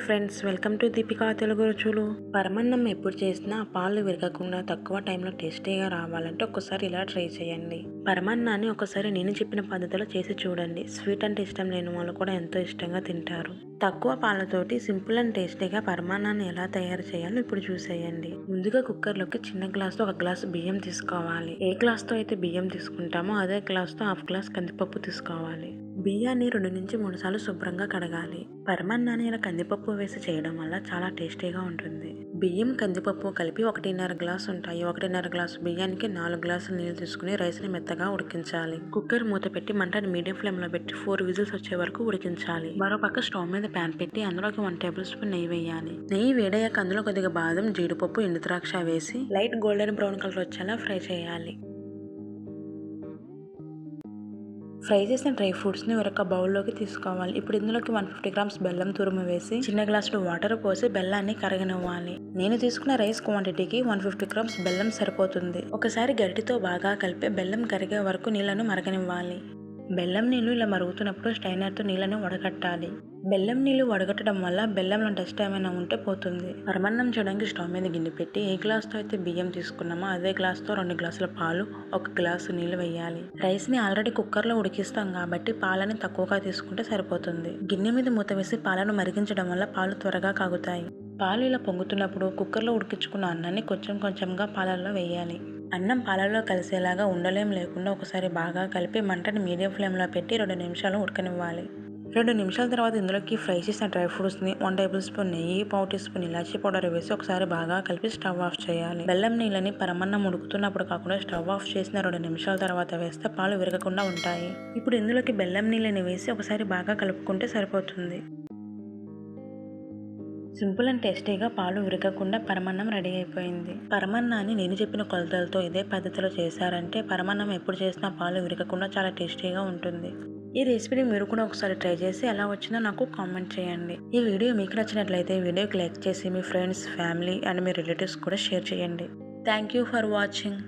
Hi friends welcome to Deepika Telugu రుచులు పరమన్నం ఎప్పుడు చేసినా పాలు విరగకుండా తక్కువ టైంలో టేస్టీగా రావాలంటే ఒకసారి ఇలా ట్రై చేయండి. పరమన్నాన్ని ఒకసారి నేను చెప్పిన పద్ధతిలో చేసి చూడండి. స్వీట్ అంటే ఇష్టం లేని వాళ్ళు కూడా ఎంతో ఇష్టంగా తింటారు. తక్కువ పాలతోటి సింపుల్ అండ్ టేస్టీగా పరమాన్నాన్ని ఎలా తయారు చేయాలో ఇప్పుడు చూసేయండి. ముందుగా కుక్కర్లోకి చిన్న గ్లాస్తో ఒక గ్లాస్ బియ్యం తీసుకోవాలి. ఏ గ్లాస్తో అయితే బియ్యం తీసుకుంటామో అదే గ్లాస్తో హాఫ్ గ్లాస్ కందిపప్పు తీసుకోవాలి. బియ్యాన్ని రెండు నుంచి మూడు సార్లు శుభ్రంగా కడగాలి. పరమాన్నాన్ని ఇలా కందిపప్పు వేసి చేయడం వల్ల చాలా టేస్టీగా ఉంటుంది. బియ్యం కందిపప్పు కలిపి ఒకటిన్నర గ్లాస్ ఉంటాయి. ఒకటిన్నర గ్లాసు బియ్యానికి నాలుగు గ్లాసులు నీళ్ళు తీసుకుని రైస్ని మెత్తగా ఉడికించాలి. కుక్కర్ మూత పెట్టి మంటని మీడియం ఫ్లేమ్లో పెట్టి ఫోర్ విజిల్స్ వచ్చే వరకు ఉడికించాలి. మరో పక్క స్టవ్ మీద ప్యాన్ పెట్టి అందులోకి వన్ టేబుల్ స్పూన్ నెయ్యి వేయాలి. నెయ్యి వేడయ్యాక అందులో కొద్దిగా బాదం జీడిపప్పు ఎండు ద్రాక్ష వేసి లైట్ గోల్డెన్ బ్రౌన్ కలర్ వచ్చేలా ఫ్రై చేయాలి. ఫ్రై చేసిన డ్రై ఫ్రూట్స్ని ఒక బౌల్లోకి తీసుకోవాలి. ఇప్పుడు ఇందులోకి వన్ ఫిఫ్టీ గ్రామ్స్ బెల్లం తురుము వేసి చిన్న గ్లాసులో వాటర్ పోసి బెల్లాన్ని కరగనివ్వాలి. నేను తీసుకున్న రైస్ క్వాంటిటీకి వన్ ఫిఫ్టీ గ్రామ్స్ బెల్లం సరిపోతుంది. ఒకసారి గరిటితో బాగా కలిపి బెల్లం కరిగే వరకు నీళ్ళను మరగనివ్వాలి. బెల్లం నీళ్ళు ఇలా మరుగుతున్నప్పుడు స్టైనర్తో నీళ్ళను వడగట్టాలి. బెల్లం నీళ్ళు వడగట్టడం వల్ల బెల్లంలో డస్ట్ ఏమైనా ఉంటే పోతుంది. పరమాన్నం చేయడానికి స్టవ్ మీద గిన్నె పెట్టి ఏ గ్లాస్తో అయితే బియ్యం తీసుకున్నామో అదే గ్లాస్తో రెండు గ్లాసుల పాలు ఒక గ్లాసు నీళ్ళు వేయాలి. రైస్ని ఆల్రెడీ కుక్కర్లో ఉడికిస్తాం కాబట్టి పాలని తక్కువగా తీసుకుంటే సరిపోతుంది. గిన్నె మీద మూత వేసి పాలను మరిగించడం వల్ల పాలు త్వరగా కాగుతాయి. పాలు ఇలా పొంగుతున్నప్పుడు కుక్కర్లో ఉడికించుకున్న అన్నాన్ని కొంచెం కొంచెంగా పాలల్లో వేయాలి. అన్నం పాలలో కలిసేలాగా ఉండలేం లేకుండా ఒకసారి బాగా కలిపి మంటని మీడియం ఫ్లేమ్లో పెట్టి రెండు నిమిషాలు ఉడకనివ్వాలి. రెండు నిమిషాల తర్వాత ఇందులోకి ఫ్రై చేసిన డ్రై ఫ్రూట్స్ని వన్ టేబుల్ స్పూన్ నెయ్యి పావు టీ స్పూన్ ఇలాచీ పౌడర్ వేసి ఒకసారి బాగా కలిపి స్టవ్ ఆఫ్ చేయాలి. బెల్లం నీళ్ళని పరమన్నం ఉడుకుతున్నప్పుడు కాకుండా స్టవ్ ఆఫ్ చేసిన రెండు నిమిషాల తర్వాత వేస్తే పాలు విరగకుండా ఉంటాయి. ఇప్పుడు ఇందులోకి బెల్లం నీళ్ళని వేసి ఒకసారి బాగా కలుపుకుంటే సరిపోతుంది. సింపుల్ అండ్ టేస్టీగా పాలు విరగకుండా పరమాన్నం రెడీ అయిపోయింది. పరమన్నాన్ని నేను చెప్పిన కొలతలతో ఇదే పద్ధతిలో చేశారంటే పరమాన్నం ఎప్పుడు చేసినా పాలు విరగకుండా చాలా టేస్టీగా ఉంటుంది. ఈ రెసిపీని మీరు కూడా ఒకసారి ట్రై చేసి ఎలా వచ్చిందో నాకు కామెంట్ చేయండి. ఈ వీడియో మీకు నచ్చినట్లయితే వీడియోకి లైక్ చేసి మీ ఫ్రెండ్స్ ఫ్యామిలీ అండ్ మీ రిలేటివ్స్ కూడా షేర్ చేయండి. Thank you for watching.